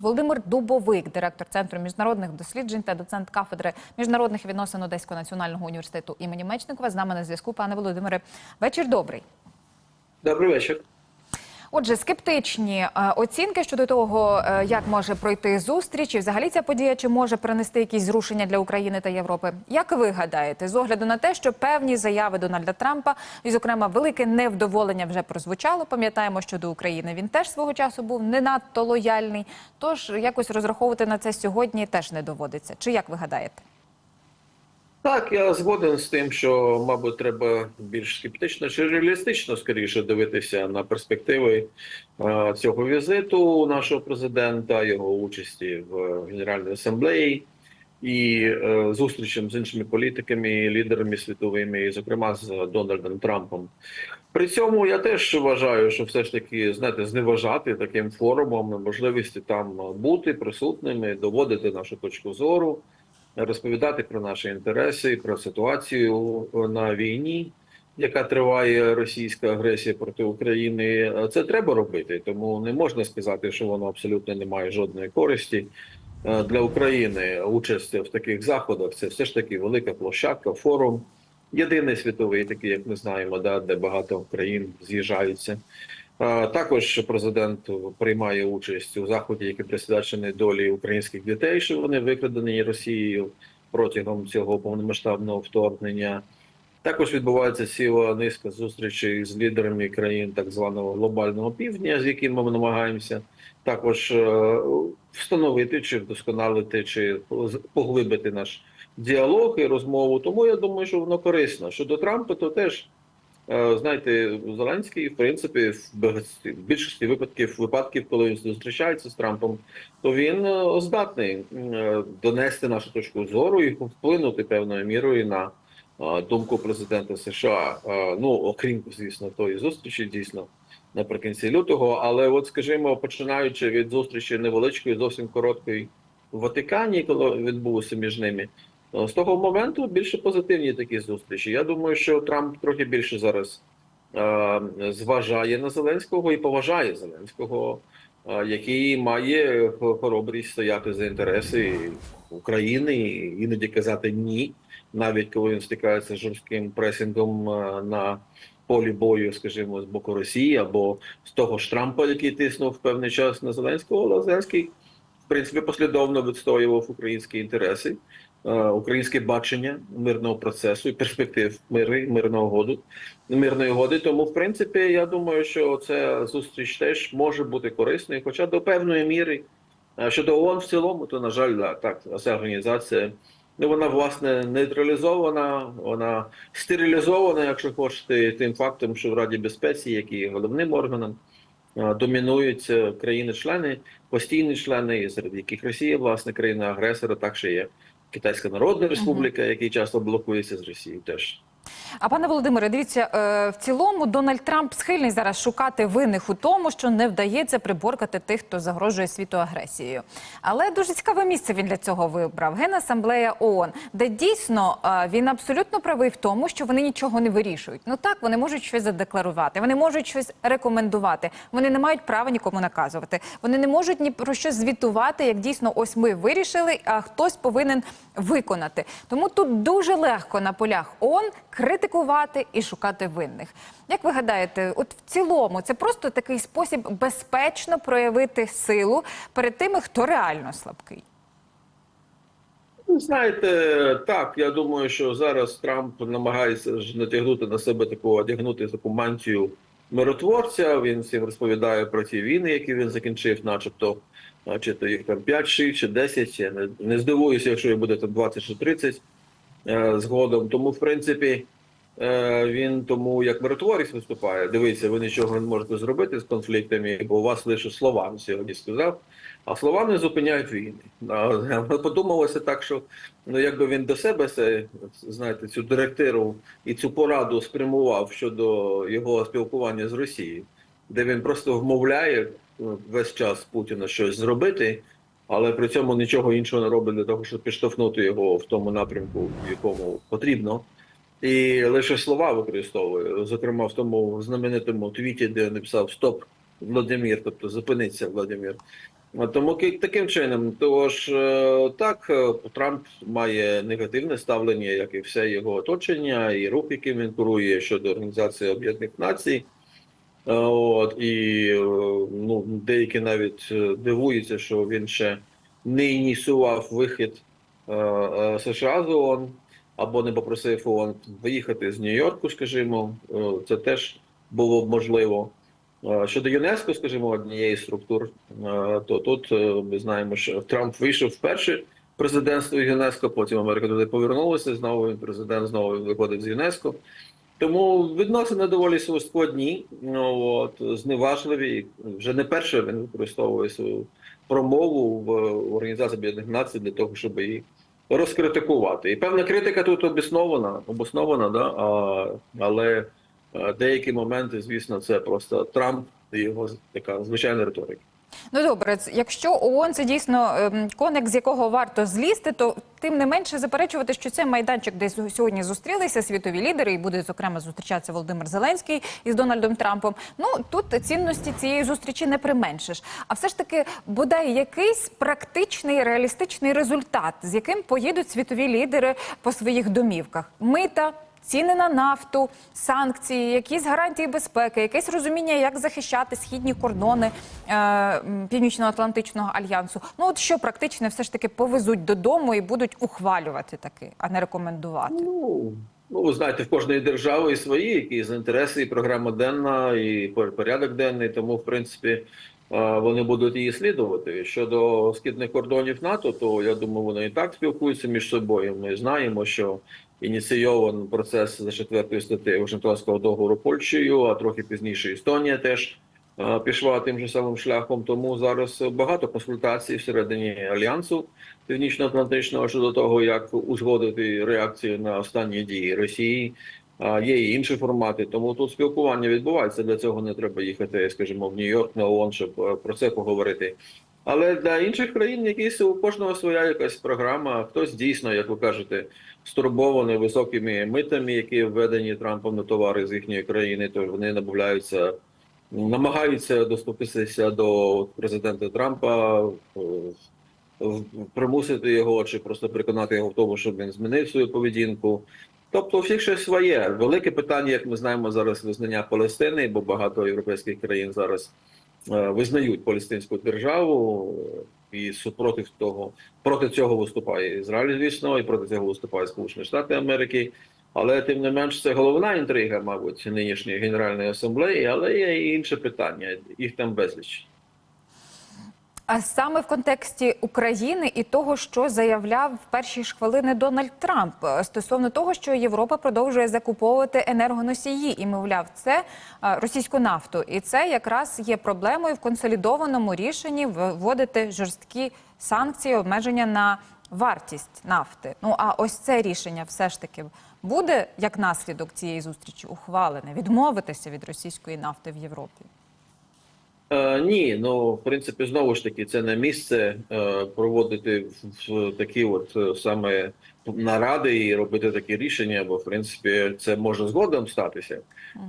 Володимир Дубовик, директор Центру міжнародних досліджень та доцент кафедри міжнародних відносин Одеського національного університету імені Мечникова. З нами на зв'язку. Пане Володимире, вечір добрий. Добрий вечір. Отже, скептичні е, оцінки щодо того, е, як може пройти зустріч, і взагалі ця подія чи може принести якісь зрушення для України та Європи. Як ви гадаєте, з огляду на те, що певні заяви Дональда Трампа, і, зокрема, велике невдоволення вже прозвучало. Пам'ятаємо, що до України він теж свого часу був не надто лояльний. Тож якось розраховувати на це сьогодні теж не доводиться. Чи як ви гадаєте? Так, я згоден з тим, що, мабуть, треба більш скептично чи реалістично скоріше дивитися на перспективи е, цього візиту нашого президента, його участі в Генеральній асамблеї і е, зустрічам з іншими політиками, лідерами світовими, і, зокрема з Дональдом Трампом. При цьому я теж вважаю, що все ж таки знаєте, зневажати таким форумом можливості там бути присутними, доводити нашу точку зору. Розповідати про наші інтереси, про ситуацію на війні, яка триває російська агресія проти України. Це треба робити, тому не можна сказати, що воно абсолютно не має жодної користі Е, для України. Участь в таких заходах це все ж таки велика площадка, форум. Єдиний світовий, такий, як ми знаємо, да, де багато країн з'їжджаються. Також президент приймає участь у заході, який присвячений долі українських дітей, що вони викрадені Росією протягом цього повномасштабного вторгнення. Також відбувається ціла низка зустрічей з лідерами країн так званого глобального півдня, з якими ми намагаємося також е, встановити чи вдосконалити, чи поглибити наш діалог і розмову. Тому я думаю, що воно корисно. Щодо Трампа, то теж. Е, Знаєте, Зеленський, в принципі, в більшості випадків, випадків, коли він зустрічається з Трампом, то він е, здатний е, донести нашу точку зору і вплинути певною мірою на думку президента США. Ну, окрім, звісно, тої зустрічі, дійсно, наприкінці лютого. Але, от, скажімо, починаючи від зустрічі невеличкої, зовсім короткої в Ватикані, коли відбулося між ними. Е, З того моменту більше позитивні такі зустрічі. Я думаю, що Трамп трохи більше зараз е, зважає на Зеленського і поважає Зеленського, е, який має хоробрість стояти за інтереси України, і іноді казати ні, навіть коли він стикається з жорстким пресингом е, на полі бою, скажімо, з боку Росії або з того ж Трампа, який тиснув певний час на Зеленського, але Зеленський в принципі послідовно відстоював українські інтереси українське бачення мирного процесу і перспектив мири, мирного году, мирної угоди. Тому, в принципі, я думаю, що ця зустріч теж може бути корисною, хоча до певної міри Е, щодо ООН в цілому, то на жаль, так ця організація. Ну, вона власне нейтралізована, вона стерилізована, якщо хочете, тим фактом, що в Раді безпеці, який є головним органом, е, домінують е, країни-члени, постійні члени, серед яких Росія, власне, країна-агресора, так ще є Китайська Народна Республіка, який часто блокується з Росією теж. А пане Володимире, дивіться, е, в цілому Дональд Трамп схильний зараз шукати винних у тому, що не вдається приборкати тих, хто загрожує світу агресією. Але дуже цікаве місце він для цього вибрав Генасамблея ООН, де дійсно е, він абсолютно правий в тому, що вони нічого не вирішують. Ну так, вони можуть щось задекларувати, вони можуть щось рекомендувати. Вони не мають права нікому наказувати. Вони не можуть ні про що звітувати, як дійсно ось ми вирішили, а хтось повинен виконати. Тому тут дуже легко на полях ООН критикувати і шукати винних. Як ви гадаєте, от в цілому це просто такий спосіб безпечно проявити силу перед тими, хто реально слабкий? Ви Знаєте, так, я думаю, що зараз Трамп намагається натягнути на себе таку, одягнути таку мантію миротворця. Він всім розповідає про ті війни, які він закінчив, начебто, чи то їх там 5, 6 чи 10. Я не, не здивуюся, якщо їх буде там 20 чи 30 е, згодом. Тому, в принципі, е, він тому як миротворець виступає. Дивіться, ви нічого не можете зробити з конфліктами, бо у вас лише слова сьогодні сказав. А слова не зупиняють війни. Подумалося так, що ну якби він до себе це, знаєте, цю директиву і цю пораду спрямував щодо його спілкування з Росією, де він просто вмовляє ну, весь час Путіна щось зробити, але при цьому нічого іншого не робить для того, щоб підштовхнути його в тому напрямку, в якому потрібно. І лише слова використовує, зокрема в тому знаменитому твіті, де написав Стоп, Владимир, тобто зупиниться Владимир. Тому ки- таким чином, тож е, так, е, Трамп має негативне ставлення, як і все його оточення, і рух, яким він курує щодо Організації Об'єднаних Націй. Е, От і е, ну, деякі навіть е, дивуються, що він ще не ініціював вихід США з ООН або не попросив ООН виїхати з Нью-Йорку, скажімо, це теж було б можливо. Щодо ЮНЕСКО, скажімо, однієї з структур, то тут ми знаємо, що Трамп вийшов вперше президентство ЮНЕСКО, потім Америка туди повернулася. Знову він президент знову виходить з ЮНЕСКо. Тому відносини доволі складні, ну, от, зневажливі. Вже не перше він використовує свою промову в Організації Об'єднаних Націй для того, щоб її розкритикувати. І певна критика тут обоснована, обоснована, да? а, але е, деякі моменти, звісно, це просто Трамп і його така звичайна риторика. Ну добре, якщо ООН це дійсно ем, коник, з якого варто злізти, то тим не менше заперечувати, що це майданчик, де сьогодні зустрілися світові лідери, і буде зокрема зустрічатися Володимир Зеленський із Дональдом Трампом. Ну тут цінності цієї зустрічі не применшиш. А все ж таки, бодай якийсь практичний реалістичний результат, з яким поїдуть світові лідери по своїх домівках. Мита. Ціни на нафту, санкції, якісь гарантії безпеки, якесь розуміння, як захищати східні кордони е, Північно-Атлантичного альянсу. Ну от що практично все ж таки повезуть додому і будуть ухвалювати таки, а не рекомендувати. Ну, ну, ви знаєте, в кожної держави і свої якісь інтереси, і програма денна, і пор- порядок денний, тому, в принципі, е, вони будуть її слідувати. Щодо східних кордонів НАТО, то я думаю, вони і так спілкуються між собою. Ми знаємо, що ініційований процес за четвертою статтею Вашингтонського договору Польщею, а трохи пізніше Естонія теж е, пішла тим же самим шляхом. Тому зараз багато консультацій всередині альянсу північно-атлантичного щодо того, як узгодити реакцію на останні дії Росії. Є і інші формати, тому тут спілкування відбувається. Для цього не треба їхати, скажімо, в Нью-Йорк на ООН, щоб е, про це поговорити. Але для інших країн якісь у кожного своя якась програма. Хтось дійсно, як ви кажете, стурбований високими митами, які введені Трампом на товари з їхньої країни, то вони набавляються, намагаються доступитися до президента Трампа, е, примусити його чи просто переконати його в тому, щоб він змінив свою поведінку. Тобто, у всіх щось своє. Велике питання, як ми знаємо зараз, визнання Палестини, бо багато європейських країн зараз визнають палестинську державу е, і супротив того проти цього виступає Ізраїль, звісно, і проти цього виступає Сполучені Штати Америки. Але тим не менш, це головна інтрига, мабуть, нинішньої генеральної асамблеї, але є і інше питання. Їх там безліч. Саме в контексті України і того, що заявляв в перші ж хвилини Дональд Трамп е, стосовно того, що Європа продовжує закуповувати енергоносії, і мовляв, це е, російську нафту, і це якраз є проблемою в консолідованому рішенні вводити жорсткі санкції, обмеження на вартість нафти. Ну а ось це рішення все ж таки буде як наслідок цієї зустрічі ухвалене відмовитися від російської нафти в Європі. Е, ні, ну в принципі, знову ж таки, це не місце е, проводити в, такі от е, саме наради і робити такі рішення, бо в принципі це може згодом статися.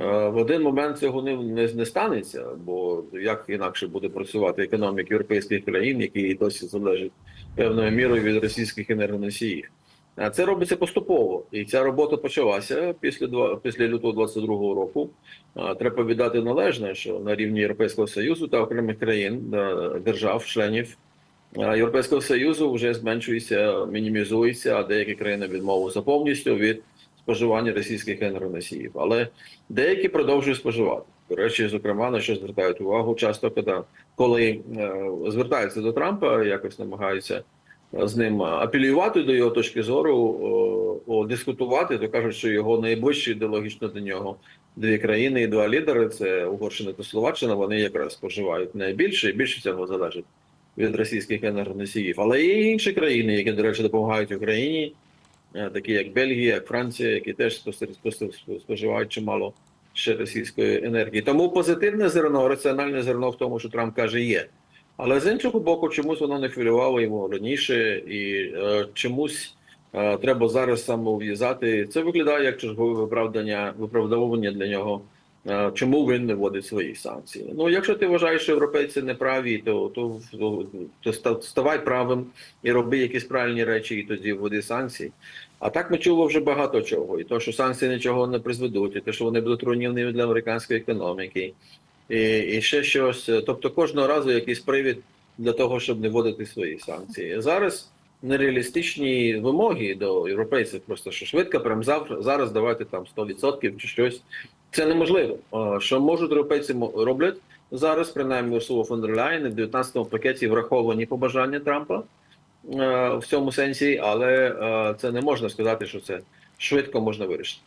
Е, в один момент цього не, не, не станеться, бо як інакше буде працювати економіка європейських країн, які досі залежать певною мірою від російських енергоносіїв. Це робиться поступово, і ця робота почалася після після лютого 22-го року. Треба віддати належне, що на рівні Європейського союзу та окремих країн е, держав, членів е, Європейського союзу вже зменшується, мінімізується, а деякі країни відмовилися повністю від споживання російських енергоносіїв. Але деякі продовжують споживати. До речі, зокрема, на що звертають увагу часто, коли, коли е, звертаються до Трампа, якось намагаються з ним апелювати до його точки зору, о, о, дискутувати, то кажуть, що його найближчі ідеологічно до нього дві країни і два лідери це Угорщина та Словаччина. Вони якраз споживають найбільше і більше цього залежить від російських енергоносіїв. Але є і інші країни, які, до речі, допомагають Україні, е, такі як Бельгія, як Франція, які теж споживають чимало ще російської енергії. Тому позитивне зерно, раціональне зерно в тому, що Трамп каже, є. Але з іншого боку, чомусь воно не хвилювало йому раніше, і е, чомусь е, треба зараз самов'язати. Це виглядає як чергове виправдання, виправдовування для нього е, чому він не вводить свої санкції. Ну, якщо ти вважаєш, що європейці не праві, то, то, то, то ста- ставай правим і роби якісь правильні речі, і тоді вводи санкції. А так ми чули вже багато чого. І то, що санкції нічого не призведуть, і те, що вони будуть руйнівними для американської економіки, і, і ще щось. Тобто кожного разу якийсь привід для того, щоб не вводити свої санкції. Зараз нереалістичні вимоги до європейців, просто що швидко, прямо завтра зараз давати там 100% чи щось. Це неможливо. Що можуть європейці роблять зараз, принаймні Урсула фон дер Ляєн, і в 19-му пакеті враховані побажання Трампа е, в цьому сенсі, але е, це не можна сказати, що це швидко можна вирішити.